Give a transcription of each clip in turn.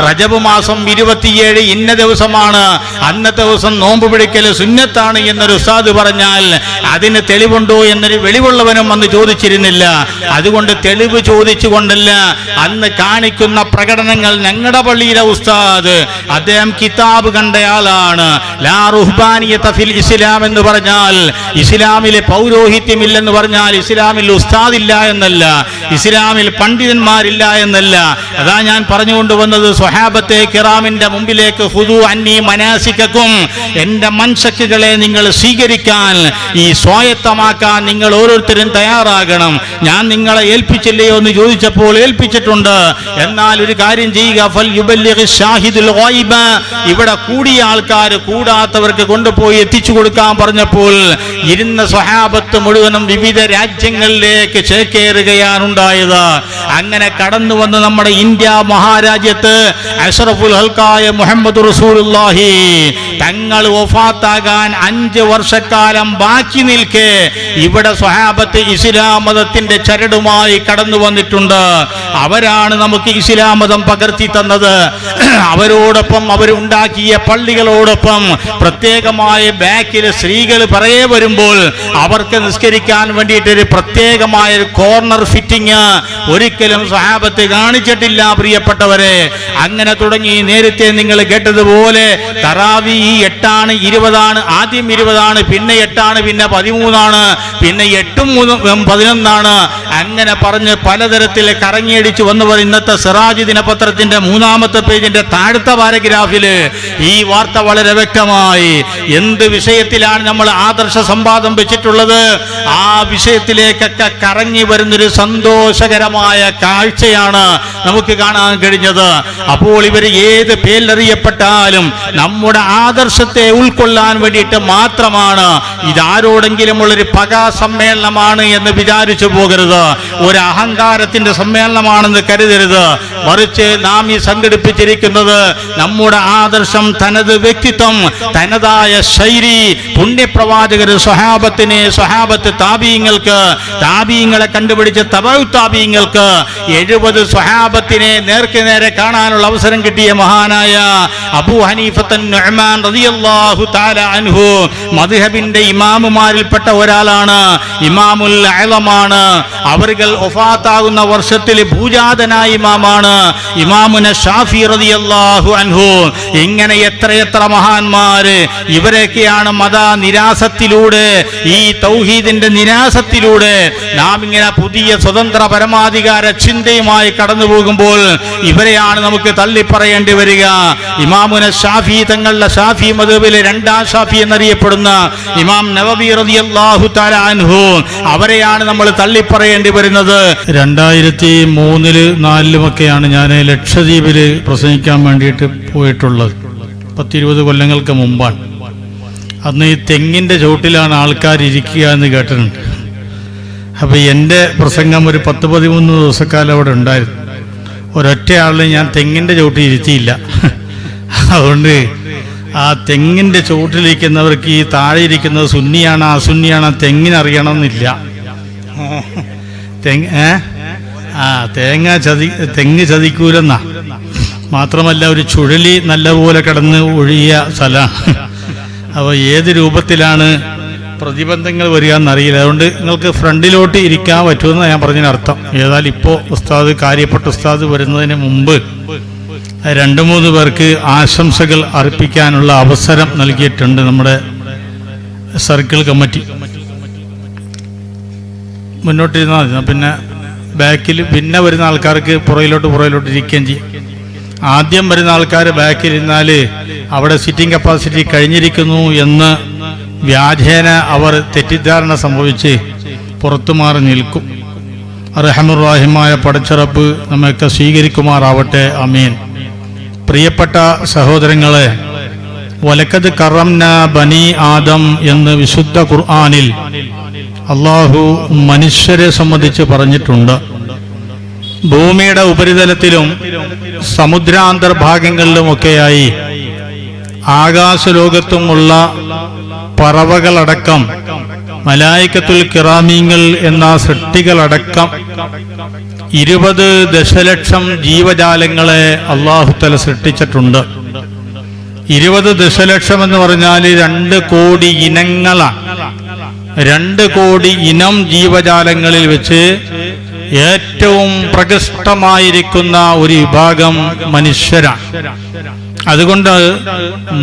റജബ് മാസം ഇരുപത്തിയേഴ് ഇന്ന ദിവസമാണ്. അന്നത്തെ ദിവസം നോമ്പ് പിടിക്കൽ സുന്നത്താണ് എന്നൊരു ഉസ്താദ് പറഞ്ഞാൽ അതിന് തെളിവുണ്ടോ എന്നൊരു വെളിവുള്ളവനും വന്ന് ചോദിച്ചിരുന്നില്ല. അതുകൊണ്ട് തെളിവ് ചോദിച്ചുകൊണ്ടല്ല അന്ന് കാണിക്കുന്ന പ്രകടനങ്ങൾ ഞങ്ങളുടെ പള്ളിയിലെ ഉസ്താദ്. അദ്ദേഹം കിതാബ് കണ്ടയാളാണ്. ലാ റുഹ്ബാനിയത ഫിൽ ഇസ്ലാം എന്ന് പറഞ്ഞാൽ ഇസ്ലാമിലെ പൗരോഹിത്യമില്ലെന്ന് പറഞ്ഞാൽ ഇസ്ലാമിൽ ഉസ്താദില്ല എന്നല്ല. ഇസ്ലാമിൽ പണ്ഡിതന്മാരില്ല എന്നല്ല. അതാ ഞാൻ പറഞ്ഞുകൊണ്ട് വന്നത് സ്വഹാബത്തെ കിറാമിന്റെ മുമ്പിലേക്ക് ഹുദു അന്നി മനാസിക്കും എന്റെ മൻസക്കുകളെ നിങ്ങൾ സ്വീകരിക്കാൻ ഈ സ്വായത്തമാക്കാൻ നിങ്ങൾ ഓരോരുത്തരും തയ്യാറാകണം. ഞാൻ നിങ്ങളെ ഏൽപ്പിച്ചില്ലയോ എന്ന് ചോദിച്ചപ്പോൾ ഏൽപ്പിച്ചിട്ടുണ്ട്. എന്നാൽ ഒരു കാര്യം ചെയ്യുക ഫൽ ഷാഹിദുൽ ഇവിടെ കൂടിയ ആൾക്കാർ കൂടാത്തവർക്ക് കൊണ്ടുപോയി എത്തിച്ചു കൊടുക്കാൻ പറഞ്ഞപ്പോൾ ഇരുന്ന സ്വഹാബത്ത് മുഴുവനും വിവിധ രാജ്യങ്ങളിലേക്ക് ചേക്കേറുകയാണ് ഉണ്ടായത് അങ്ങനെ കടന്നു വന്ന് നമ്മുടെ ഇന്ത്യ മഹാരാജ്യത്ത് അഷ്റഫുൽ ഹൽക്കായ മുഹമ്മദ് റസൂലുള്ളാഹി. തങ്ങൾ വഫാത്താകാൻ അഞ്ച് വർഷക്കാലം ബാക്കി നിൽക്കെ. ഇവിടെ സ്വഹാബത്ത് ഇസ്ലാം മതത്തിന്റെ ചരടുമായി കടന്നു വന്നിട്ടുണ്ട്. അവരാണ് നമുക്ക് ഇസ്ലാം മതം പകർത്തി തന്നത്. അവരോടൊപ്പം അവരുണ്ടാക്കിയ പള്ളികളോടൊപ്പം പ്രത്യേകമായ ബാക്കിൽ സ്ത്രീകൾ പറയെ വരുമ്പോൾ അവർക്ക് നിസ്കരിക്കാൻ വേണ്ടിയിട്ട് ഒരു പ്രത്യേകമായ ഒരു കോർണർ ഫിറ്റിങ് ഒരിക്കലും സഹാബത്ത് കാണിച്ചിട്ടില്ല പ്രിയപ്പെട്ടവരെ. അങ്ങനെ തുടങ്ങി നേരത്തെ നിങ്ങൾ കേട്ടതുപോലെ തറാവി ഈ എട്ടാണ് ഇരുപതാണ് ആദ്യം ഇരുപതാണ് പിന്നെ എട്ടാണ് പിന്നെ പതിമൂന്നാണ് പിന്നെ എട്ടും മൂന്നും പതിനൊന്നാണ്. അങ്ങനെ പറഞ്ഞ് പലതരത്തിൽ കറങ്ങിയടിച്ച് വന്നവർ ഇന്നത്തെ സിറാജ് ദിനപത്രത്തിന്റെ മൂന്നാമത്തെ പേജിന്റെ താഴത്തെ പാരഗ്രാഫിൽ ഈ വാർത്ത വളരെ വ്യക്തമായി. എന്ത് വിഷയത്തിലാണ് നമ്മൾ ആദർശ സംവാദം വെച്ചിട്ടുള്ളത്? ആ വിഷയത്തിലേക്കൊക്കെ കറങ്ങി വരുന്നൊരു സന്തോഷകരമായ കാഴ്ചയാണ് നമുക്ക് കാണാൻ കഴിഞ്ഞത്. അപ്പോൾ ഇവർ ഏത് പേരിലറിയപ്പെട്ടാലും നമ്മുടെ ആദർശത്തെ ഉൾക്കൊള്ളാൻ വേണ്ടിയിട്ട് മാത്രമാണ്. ഇതാരോടെങ്കിലും ഉള്ളൊരു പകാ സമ്മേളനമാണ് എന്ന് വിചാരിച്ചു പോകരുത്. ഒരു അഹങ്കാരത്തിന്റെ സമ്മേളനമാണെന്ന് കരുതരുത്. മറിച്ച് നാം ഈ സംഘടിപ്പിച്ചിരിക്കുന്നത് നമ്മുടെ ആദർശം തനത് വ്യക്തിത്വം തനതായ ശൈലി പുണ്യപ്രവാചകർ സ്വഹാബത്തിനെ സ്വഹാബത്ത് താപീയങ്ങൾക്ക് താപീയങ്ങളെ കണ്ടുപിടിച്ച തപൗ താപീയങ്ങൾക്ക് എഴുപത് സ്വഹാബത്തിനെ നേർക്കു നേരെ കാണാനുള്ള പറയാനുള്ള അവസരം കിട്ടിയ മഹാനായ അബു ഹനീഫത്തൻ റളിയല്ലാഹു തആല അൻഹു. മദ്ഹബിന്റെ ഇമാമുമാരിൽപ്പെട്ട ഒരാളാണ്. ഇമാമുൽ അലമാണ്. അവരുകൾ ഒഫാത്താകുന്ന വർഷത്തിൽ ഭൂജാതനായ ഇമാമാണ്. ഇമാമുന ഷാഫി റളിയല്ലാഹു അൻഹു. ഇങ്ങനെ എത്രയെത്ര മഹാന്മാര് ഇവരെയൊക്കെയാണ് മത നിരാസത്തിലൂടെ ഈ തൗഹീദിന്റെ നിരാസത്തിലൂടെ നാം ഇങ്ങനെ പുതിയ സ്വതന്ത്ര പരമാധികാര ചിന്തയുമായി കടന്നു പോകുമ്പോൾ ഇവരെയാണ് നമുക്ക് തള്ളിപ്പറയേണ്ടി വരിക. ഇമാമുന ഷാഫി തങ്ങളുടെ ഷാഫി മധുബിലെ രണ്ടാം ഷാഫി എന്നറിയപ്പെടുന്ന ഇമാം നവബി റളിയല്ലാഹു തആല അവരെയാണ് നമ്മൾ തള്ളിപ്പറയേണ്ടി വരുന്നത്. രണ്ടായിരത്തി മൂന്നിൽ നാലിലുമൊക്കെയാണ് ഞാൻ ലക്ഷദ്വീപിൽ പ്രസംഗിക്കാൻ വേണ്ടിയിട്ട് പോയിട്ടുള്ളത്. പത്തിരുപത് കൊല്ലങ്ങൾക്ക് മുമ്പാണ്. അന്ന് ഈ തെങ്ങിന്റെ ചോട്ടിലാണ് ആൾക്കാർ ഇരിക്കുക എന്ന് കേട്ടിട്ടുണ്ട്. അപ്പോൾ എന്റെ പ്രസംഗം ഒരു പത്ത് പതിമൂന്ന് ദിവസക്കാലം അവിടെ ഉണ്ടായിരുന്നു. ഒരൊറ്റ ആളിനെ ഞാൻ തെങ്ങിന്റെ ചോട്ടിൽ ഇരുത്തിയില്ല. അതുകൊണ്ട് ആ തെങ്ങിന്റെ ചോട്ടിലിരിക്കുന്നവർക്ക് ഈ താഴെ ഇരിക്കുന്നത് സുന്നിയാണ് അസുന്നിയാണ് തെങ്ങിനറിയണമെന്നില്ല. തെങ്ങ് ഏ? ആ തേങ്ങ ചതി തെങ്ങ് ചതിക്കൂലെന്നാ. മാത്രമല്ല ഒരു ചുഴലി നല്ലപോലെ കിടന്ന് ഒഴിയ സ്ഥലമാണ്. അപ്പോൾ ഏത് രൂപത്തിലാണ് പ്രതിബന്ധങ്ങൾ വരിക എന്നറിയില്ല അതുകൊണ്ട് നിങ്ങൾക്ക് ഫ്രണ്ടിലോട്ട് ഇരിക്കാൻ പറ്റുമെന്ന് ഞാൻ പറഞ്ഞതിന് അർത്ഥം ഏതായാലും ഇപ്പോൾ ഉസ്താദ് കാര്യപ്പെട്ട ഉസ്താദ് വരുന്നതിന് മുമ്പ് രണ്ട് മൂന്ന് പേർക്ക് ആശംസകൾ അർപ്പിക്കാനുള്ള അവസരം നൽകിയിട്ടുണ്ട് നമ്മുടെ സർക്കിൾ കമ്മിറ്റി. മുന്നോട്ടിരുന്നാൽ മതി. പിന്നെ ബാക്കിൽ പിന്നെ വരുന്ന ആൾക്കാർക്ക് പുറയിലോട്ട് പുറയിലോട്ട് ഇരിക്കുകയും ചെയ്യും. ആദ്യം വരുന്ന ആൾക്കാർ ബാക്കിൽ ഇരുന്നാൽ അവിടെ സിറ്റിംഗ് കപ്പാസിറ്റി കഴിഞ്ഞിരിക്കുന്നു എന്ന് വ്യാജേന അവർ തെറ്റിദ്ധാരണ സംഭവിച്ച് പുറത്തു മാറി നിൽക്കും. റഹമുറാഹിമായ പടച്ചിറപ്പ് നമ്മയൊക്കെ സ്വീകരിക്കുമാറാവട്ടെ. അമീൻ പ്രിയപ്പെട്ട സഹോദരങ്ങളെ വലക്കത് കറംന ബനി ആദം എന്ന് വിശുദ്ധ ഖുർആാനിൽ അള്ളാഹു മനുഷ്യരെ സംബന്ധിച്ച് പറഞ്ഞിട്ടുണ്ട്. ഭൂമിയുടെ ഉപരിതലത്തിലും സമുദ്രാന്തർഭാഗങ്ങളിലുമൊക്കെയായി ആകാശലോകത്തുമുള്ള പറവകളടക്കം മലായിക്കത്തുൽ കിറാമീങ്ങൾ എന്ന സൃഷ്ടികളടക്കം ഇരുപത് ദശലക്ഷം ജീവജാലങ്ങളെ അള്ളാഹുത്തല സൃഷ്ടിച്ചിട്ടുണ്ട്. ഇരുപത് ദശലക്ഷം എന്ന് പറഞ്ഞാൽ രണ്ട് കോടി ഇനങ്ങളാണ്. രണ്ട് കോടി ഇനം ജീവജാലങ്ങളിൽ വെച്ച് ഏറ്റവും പ്രകൃഷ്ടമായിരിക്കുന്ന ഒരു വിഭാഗം മനുഷ്യരാണ്. അതുകൊണ്ട്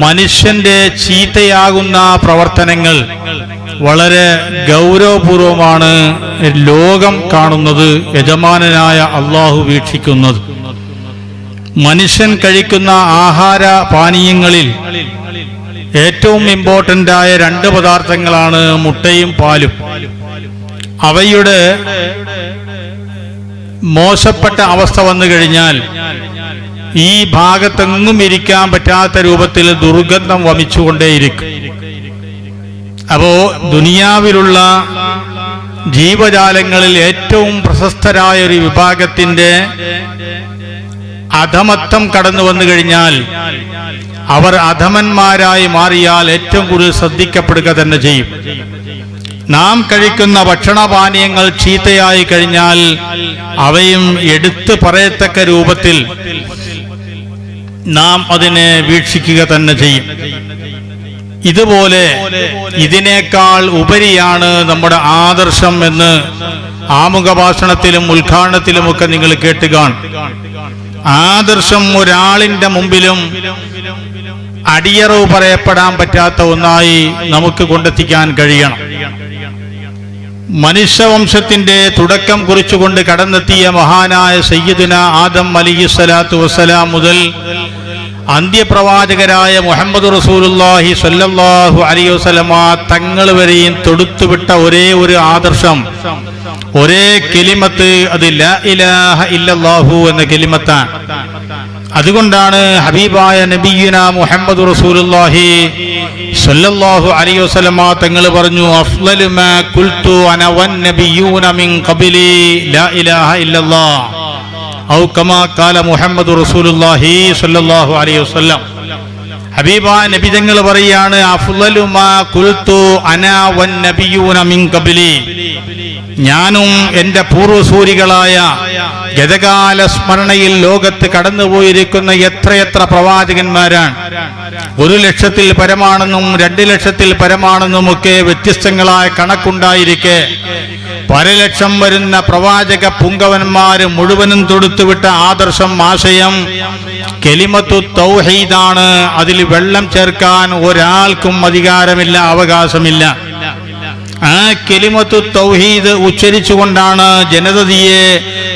മനുഷ്യന്റെ ചീത്തയാകുന്ന പ്രവർത്തനങ്ങൾ വളരെ ഗൗരവപൂർവമാണ് ലോകം കാണുന്നത് യജമാനനായ അള്ളാഹു വീക്ഷിക്കുന്നത്. മനുഷ്യൻ കഴിക്കുന്ന ആഹാര പാനീയങ്ങളിൽ ഏറ്റവും ഇമ്പോർട്ടന്റ് ആയ രണ്ട് പദാർത്ഥങ്ങളാണ് മുട്ടയും പാലും. അവയുടെ മോശപ്പെട്ട അവസ്ഥ വന്നു കഴിഞ്ഞാൽ ഈ ഭാഗത്തെങ്ങും ഇരിക്കാൻ പറ്റാത്ത രൂപത്തിൽ ദുർഗന്ധം വമിച്ചുകൊണ്ടേയിരിക്കും. അപ്പോ ദുനിയാവിലുള്ള ജീവജാലങ്ങളിൽ ഏറ്റവും പ്രശസ്തരായ ഒരു വിഭാഗത്തിന്റെ അധമത്വം കടന്നു വന്നു കഴിഞ്ഞാൽ അവർ അധമന്മാരായി മാറിയാൽ ഏറ്റവും കൂടുതൽ ശ്രദ്ധിക്കപ്പെടുക തന്നെ ചെയ്യും. നാം കഴിക്കുന്ന ഭക്ഷണപാനീയങ്ങൾ ചീത്തയായി കഴിഞ്ഞാൽ അവയും എടുത്തു പറയത്തക്ക രൂപത്തിൽ നാം അതിനെ വീക്ഷിക്കുക തന്നെ ചെയ്യും. ഇതുപോലെ ഇതിനേക്കാൾ ഉപരിയാണ് നമ്മുടെ ആദർശം എന്ന് ആമുഖ ഭാഷണത്തിലും ഉദ്ഘാടനത്തിലുമൊക്കെ നിങ്ങൾ കേട്ടുകാണും. ആദർശം ഒരാളിന്റെ മുമ്പിലും അടിയറവ് പറയപ്പെടാൻ പറ്റാത്ത ഒന്നായി നമുക്ക് കൊണ്ടെത്തിക്കാൻ കഴിയണം. മനുഷ്യവംശത്തിന്റെ തുടക്കം കുറിച്ചുകൊണ്ട് കടന്നെത്തിയ മഹാനായ സയ്യിദുന ആദം അലിഹി സ്വലാത്തു വസ്സലാം മുതൽ അന്ത്യപ്രവാചകരായ മുഹമ്മദ് റസൂലുല്ലാഹി സ്വല്ലല്ലാഹു അലൈഹി വസല്ലമ തങ്ങൾ വരെയും തൊടുത്തുവിട്ട ഒരേ ഒരു ആദർശം. ഒരേ കെലിമത്ത് അത് ലാ ഇലാഹ ഇല്ലല്ലാഹു എന്ന കെലിമത്താണ്. അതുകൊണ്ടാണ് ഹബീബായ നബീന മുഹമ്മദ് റസൂലുള്ളാഹി സ്വല്ലല്ലാഹു അലൈഹി വസല്ലമ തങ്ങൾ പറഞ്ഞു അഫ്ളലു മാ ഖുൽതു അന വൻ നബിയൂന മിൻ ഖബലി ലാ ഇലാഹ ഇല്ലല്ലാഹ് ഔ കമാ ഖാല മുഹമ്മദ് റസൂലുള്ളാഹി സ്വല്ലല്ലാഹു അലൈഹി വസല്ലം. ഹബീബ നബിജങ്ങൾ പറയാണ് ഞാനും എന്റെ പൂർവസൂരികളായ ഗതകാല സ്മരണയിൽ ലോകത്ത് കടന്നുപോയിരിക്കുന്ന എത്രയെത്ര പ്രവാചകന്മാരാണ്. ഒരു ലക്ഷത്തിൽ പരമാണെന്നും രണ്ട് ലക്ഷത്തിൽ പരമാണെന്നും ഒക്കെ വ്യത്യസ്തങ്ങളായ കണക്കുണ്ടായിരിക്കെ. പരലക്ഷം വരുന്ന പ്രവാചക പുങ്കവന്മാര് മുഴുവനും തൊടുത്തുവിട്ട ആദർശം ആശയം കെലിമത്തു തൗഹീദാണ്. അതിൽ വെള്ളം ചേർക്കാൻ ഒരാൾക്കും അധികാരമില്ല അവകാശമില്ല. ആ കെലിമത്തു തൗഹീദ് ഉച്ചരിച്ചുകൊണ്ടാണ് ജനതയെ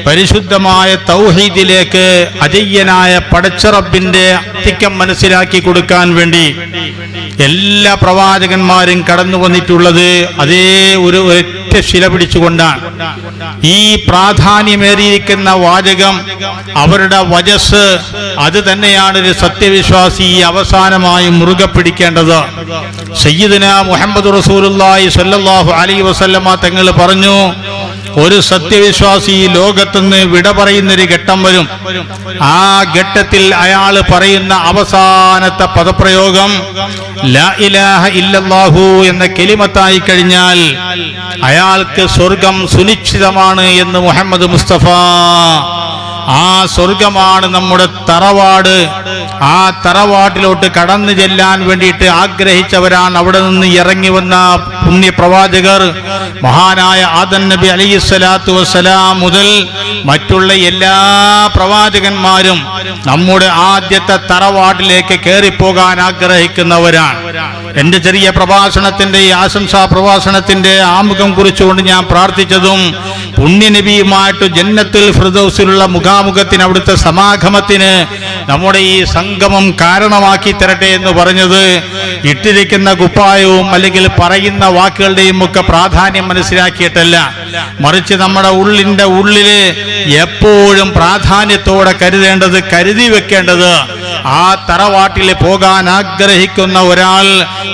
പരിശുദ്ധമായ തൗഹീദിലേക്ക് അജയ്യനായ പടച്ചറബിന്റെ അത്തിക്കം മനസ്സിലാക്കി കൊടുക്കാൻ വേണ്ടി എല്ലാ പ്രവാചകന്മാരും കടന്നു വന്നിട്ടുള്ളത് അതേ ഒരു ഒറ്റ ശില പിടിച്ചുകൊണ്ടാണ്. ഈ പ്രാധാന്യമേറിയിരിക്കുന്ന വാചകം അവരുടെ വജസ് അത് തന്നെയാണ് ഒരു സത്യവിശ്വാസി അവസാനമായി മുറുകെ പിടിക്കേണ്ടത്. സയ്യിദിന മുഹമ്മദ് റസൂലുള്ളാഹി സ്വല്ലല്ലാഹു അലൈഹി വസല്ലമ തങ്ങൾ പറഞ്ഞു ഒരു സത്യവിശ്വാസി ഈ ലോകത്തുനിന്ന് വിട പറയുന്നൊരു ഘട്ടം വരും. ആ ഘട്ടത്തിൽ അയാൾ പറയുന്ന അവസാനത്തെ പദപ്രയോഗം ലാ ഇലാഹ എന്ന കെലിമത്തായി കഴിഞ്ഞാൽ അയാൾക്ക് സ്വർഗം സുനിശ്ചിതമാണ് എന്ന് മുഹമ്മദ് മുസ്തഫ ആ സ്വർഗമാണ് നമ്മുടെ തറവാട്. ആ തറവാട്ടിലോട്ട് കടന്നു ചെല്ലാൻ വേണ്ടിയിട്ട് ആഗ്രഹിച്ചവരാണ് അവിടെ നിന്ന് ഇറങ്ങി വന്ന പുണ്യ പ്രവാചകർ മഹാനായ ആദൻ നബി അലൈഹി സ്വലാത്തു വസ്സലാം മുതൽ മറ്റുള്ള എല്ലാ പ്രവാചകന്മാരും നമ്മുടെ ആദ്യത്തെ തറവാട്ടിലേക്ക് കയറിപ്പോകാൻ ആഗ്രഹിക്കുന്നവരാണ്. എന്റെ ചെറിയ പ്രഭാഷണത്തിന്റെ ഈ ആശംസാ പ്രഭാഷണത്തിന്റെ ആമുഖം കുറിച്ചുകൊണ്ട് ഞാൻ പ്രാർത്ഥിച്ചതും പുണ്യനബിയുമായിട്ട് ജന്നത്തിൽ ഫിർദൗസിലുള്ള മുഖാമുഖത്തിന് അവിടുത്തെ സമാഗമത്തിന് നമ്മുടെ ഈ സംഗമം കാരണമാക്കി തരട്ടെ എന്ന് പറഞ്ഞത് ഇട്ടിരിക്കുന്ന കുപ്പായവും അല്ലെങ്കിൽ പറയുന്ന വാക്കുകളുടെയും ഒക്കെ പ്രാധാന്യം മനസ്സിലാക്കിയിട്ടല്ല. മറിച്ച് നമ്മുടെ ഉള്ളിന്റെ ഉള്ളിൽ എപ്പോഴും പ്രാധാന്യത്തോടെ കരുതേണ്ടത് കരുതി വെക്കേണ്ടത് ആ തറവാട്ടിൽ പോകാൻ ആഗ്രഹിക്കുന്ന ഒരാൾ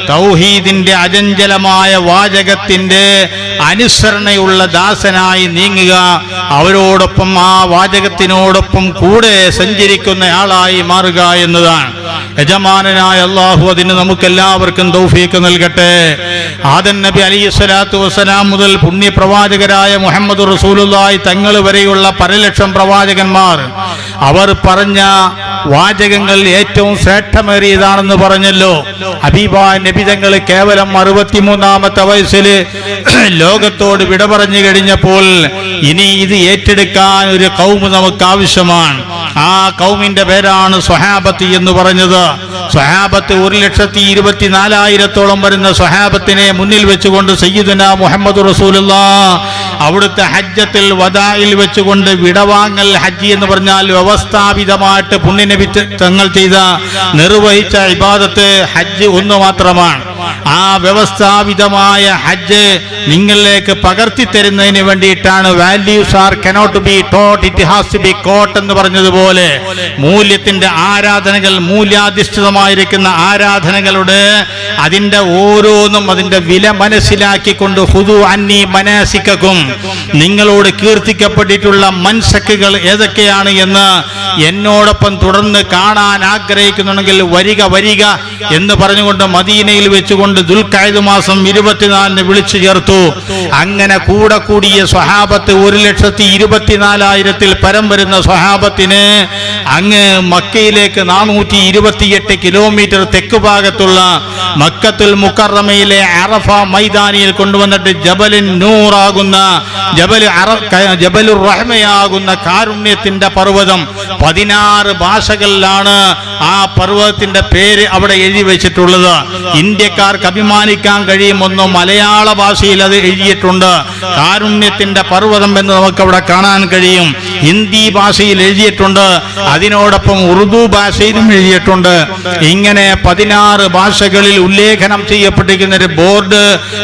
തൗഹീദിന്റെ അജഞ്ചലമായ വാചകത്തിന്റെ അനുസരണയുള്ള ദാസനായി നീങ്ങുക അവരോടൊപ്പം ആ വാചകത്തിനോടൊപ്പം കൂടെ സഞ്ചരിക്കുന്ന ആളായി മാറുക എന്നതാണ്. യജമാനനായ അള്ളാഹു അതിന് നമുക്ക് എല്ലാവർക്കും തൗഫീക്ക് നൽകട്ടെ. ആദൻ നബി അലി സ്വലാത്തു വസ്സലാം മുതൽ പുണ്യപ്രവാചകരായ മുഹമ്മദ് റസൂലുള്ളാഹി തങ്ങൾ വരെയുള്ള പരലക്ഷം പ്രവാചകന്മാർ. അവർ പറഞ്ഞ വാചകങ്ങൾ ഏറ്റവും ശ്രേഷ്ഠമേറിയതാണെന്ന് പറഞ്ഞല്ലോ. ഹബീബ നബി തങ്ങൾ കേവലം അറുപത്തിമൂന്നാമത്തെ വയസ്സിൽ ലോകത്തോട് വിട പറഞ്ഞു കഴിഞ്ഞപ്പോൾ ഇനി ഇത് ഏറ്റെടുക്കാൻ ഒരു കൗമ് നമുക്ക് ആവശ്യമാണ്. ആ കൗമിന്റെ പേരാണ് സ്വഹാബത്ത് എന്ന് പറഞ്ഞത്. സ്വഹാബത്ത് ഒരു ലക്ഷത്തി ഇരുപത്തിനാലായിരത്തോളം വരുന്ന സ്വഹാബത്തിനെ മുന്നിൽ വെച്ചുകൊണ്ട് സയ്യിദന മുഹമ്മദ് റസൂലുള്ള അവിടുത്തെ ഹജ്ജത്തിൽ വദായിൽ വെച്ചുകൊണ്ട് വിടവാങ്ങൽ ഹജ്ജി എന്ന് പറഞ്ഞാൽ വ്യവസ്ഥാപിതമായിട്ട് പുണ്യനബി തങ്ങൾ ചെയ്ത നിർവഹിച്ച ഇബാദത്ത് ഹജ്ജ് ഒന്ന് മാത്രമാണ്. ആ വ്യവസ്ഥാപിതമായ ഹജ്ജ് നിങ്ങളിലേക്ക് പകർത്തി തരുന്നതിന് വേണ്ടിയിട്ടാണ് values are cannot be taught it has to be caught എന്ന് പറഞ്ഞതുപോലെ മൂല്യത്തിന്റെ ആരാധനകൾ മൂല്യാധിഷ്ഠിതമായിരിക്കുന്ന ആരാധനകളുടെ അതിന്റെ ഓരോന്നും അതിന്റെ വില മനസ്സിലാക്കിക്കൊണ്ട് ഹുദു അന്നി മനസിക്കും നിങ്ങളോട് കീർത്തിക്കപ്പെട്ടിട്ടുള്ള മൻസക്കുകൾ ഏതൊക്കെയാണ് എന്ന് എന്നോടൊപ്പം തുടർന്ന് കാണാൻ ആഗ്രഹിക്കുന്നുണ്ടെങ്കിൽ വരിക വരിക എന്ന് പറഞ്ഞുകൊണ്ട് മദീനയിൽ വെച്ചുകൊണ്ട് ദുൽഖായത് മാസം ഇരുപത്തിനാലിന് വിളിച്ചു ചേർത്തു. അങ്ങനെ കൂടെ കൂടിയ സ്വഹാബത്ത് ഒരു ലക്ഷത്തി ഇരുപത്തിനാലായിരത്തിൽ പരം വരുന്ന സ്വഹാബത്തിന് അങ്ങ് മക്കയിലേക്ക് നാനൂറ്റി ഇരുപത്തിയെട്ട് കിലോമീറ്റർ തെക്ക് ഭാഗത്തുള്ള മക്കത്തുൽ മുക്കറമയിലെ അറഫ മൈതാനിയിൽ കൊണ്ടുവന്നിട്ട് ജബലിൻ നൂറാകുന്ന ജബൽ ജബലുർ റഹ്മയാകുന്ന കാരുണ്യത്തിന്റെ പർവതം പതിനാറ് ഭാഷകളിലാണ് ആ പർവതത്തിന്റെ പേര് അവിടെ എഴുതി വെച്ചിട്ടുള്ളത്. ഇന്ത്യക്കാർക്ക് അഭിമാനിക്കാൻ കഴിയുമെന്ന് മലയാള ഭാഷയിൽ അത് എഴുതിയിട്ടുണ്ട്. കാരുണ്യത്തിന്റെ പർവതം എന്ന് നമുക്ക് അവിടെ കാണാൻ കഴിയും. ഹിന്ദി ഭാഷയിൽ എഴുതിയിട്ടുണ്ട്. അതിനോടൊപ്പം ഉറുദു ഭാഷയിലും എഴുതിയിട്ടുണ്ട്. ഇങ്ങനെ പതിനാറ് ഭാഷകളിൽ ഉല്ലേഖനം ചെയ്യപ്പെട്ടിരിക്കുന്ന ഒരു ബോർഡ്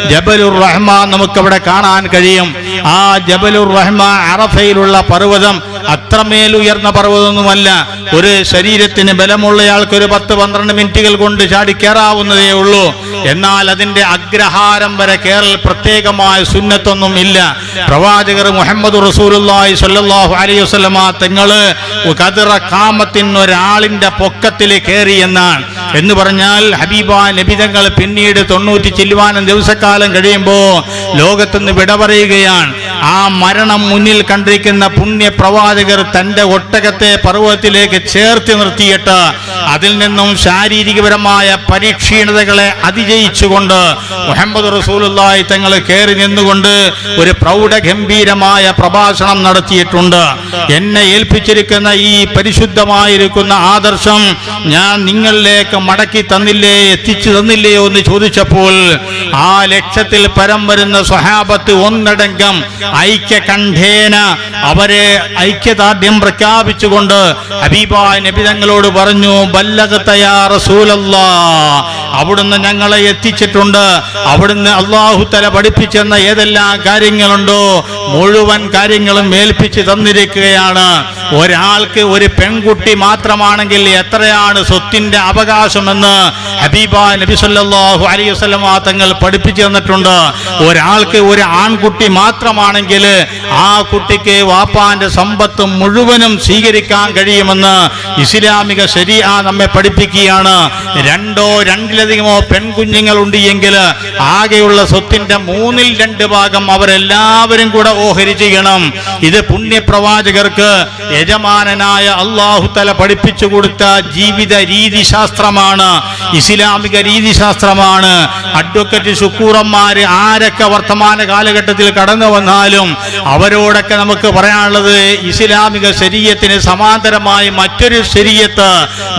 ജബലുർ റഹ്മാൻ നമുക്കവിടെ കാണാൻ കഴിയും. ആ ജബലുർ റഹ്മാൻ അറഫയിലുള്ള പർവതം അത്രമേൽ ഉയർന്ന പർവതമൊന്നുമല്ല. ഒരു ശരീരത്തിന് ബലമുള്ളയാൾക്ക് ഒരു പത്ത് പന്ത്രണ്ട് മിനിറ്റുകൾ കൊണ്ട് ചാടി കയറാവുന്നതേ ഉള്ളൂ. എന്നാൽ അതിന്റെ അഗ്രഹാരം വരെ കയറൽ പ്രത്യേകമായ സുന്നത്തൊന്നും ഇല്ല. പ്രവാചകർ മുഹമ്മദ് റസൂലുള്ളാഹി സ്വല്ലല്ലാഹു അലൈഹി വസല്ലമ തങ്ങൾ ഒരാളിന്റെ പൊക്കത്തിൽ കയറി എന്നാണ്. എന്ന് പറഞ്ഞാൽ ഹബീബ നബിതങ്ങൾ പിന്നീട് തൊണ്ണൂറ്റി ചില്ലുവാനും ദിവസക്കാലം കഴിയുമ്പോ ലോകത്തുനിന്ന് വിട പറയുകയാണ്. ആ മരണം മുന്നിൽ കണ്ടിരിക്കുന്ന പുണ്യ പ്രവാചകർ തന്റെ ഒട്ടകത്തെ പർവതത്തിലേക്ക് ചേർത്ത് നിർത്തിയിട്ട് അതിൽ നിന്നും ശാരീരികപരമായ പരീക്ഷീണതകളെ അതിജയിച്ചുകൊണ്ട് മുഹമ്മദ് റസൂലുള്ളാഹി തങ്ങൾ കയറി നിന്നുകൊണ്ട് ഒരു പ്രൗഢഗംഭീരമായ പ്രഭാഷണം നടത്തിയിട്ടുണ്ട്. എന്നെ ഏൽപ്പിച്ചിരിക്കുന്ന ഈ പരിശുദ്ധമായിരിക്കുന്ന ആദർശം ഞാൻ നിങ്ങളിലേക്ക് മടക്കി തന്നില്ലേ എത്തിച്ചു തന്നില്ലയോ എന്ന് ചോദിച്ചപ്പോൾ ആ ലക്ഷ്യത്തിൽ പരം വരുന്ന സ്വഹാബത്ത് ഒന്നടങ്കം ഐക്യ ഐക്യകണ്ഠേന അവരെ ഐക്യദാർഢ്യം പ്രഖ്യാപിച്ചുകൊണ്ട് ഹബീബായ നബി തങ്ങളോട് പറഞ്ഞു അവിടുന്ന് ഞങ്ങളെ എത്തിച്ചിട്ടുണ്ട്. അവിടുന്ന് അള്ളാഹു തല പഠിപ്പിച്ചെന്ന ഏതെല്ലാം കാര്യങ്ങളുണ്ടോ മുഴുവൻ കാര്യങ്ങളും ഏൽപ്പിച്ച് തന്നിരിക്കുകയാണ്. ഒരാൾക്ക് ഒരു പെൺകുട്ടി മാത്രമാണെങ്കിൽ എത്രയാണ് സ്വത്തിന്റെ അവകാശമെന്ന് ഹബീബ നബി സല്ലല്ലാഹു അലൈഹി വസല്ലമ തങ്ങൾ പഠിപ്പിച്ചു തന്നിട്ടുണ്ട്. ഒരാൾക്ക് ഒരു ആൺകുട്ടി മാത്രമാണെങ്കിൽ ആ കുട്ടിക്ക് വാപ്പാന്റെ സമ്പത്ത് മുഴുവനും സ്വീകരിക്കാൻ കഴിയുമെന്ന് ഇസ്ലാമിക ശരിയ നമ്മെ പഠിപ്പിക്കുകയാണ്. രണ്ടോ രണ്ടിലധികമോ പെൺകുഞ്ഞുങ്ങൾ ഉണ്ട് എങ്കിൽ ആകെയുള്ള സ്വത്തിന്റെ മൂന്നിൽ രണ്ട് ഭാഗം അവരെല്ലാവരും കൂടെ ഓഹരി ചെയ്യണം. ഇത് പുണ്യപ്രവാചകർക്ക് യജമാനനായ തല പഠിപ്പിച്ചു കൊടുത്ത ജീവിത രീതിശാസ്ത്രമാണ്. ഇസ്ലാമിക രീതിശാസ്ത്രമാണ്. അഡ്വക്കറ്റ് ശുക്കൂറന്മാര് ആരൊക്കെ വർത്തമാന കാലഘട്ടത്തിൽ കടന്നു വന്നാലും അവരോടൊക്കെ നമുക്ക് പറയാനുള്ളത് ഇസ്ലാമിക ശരീരത്തിന് സമാന്തരമായി മറ്റൊരു ശരീരത്ത്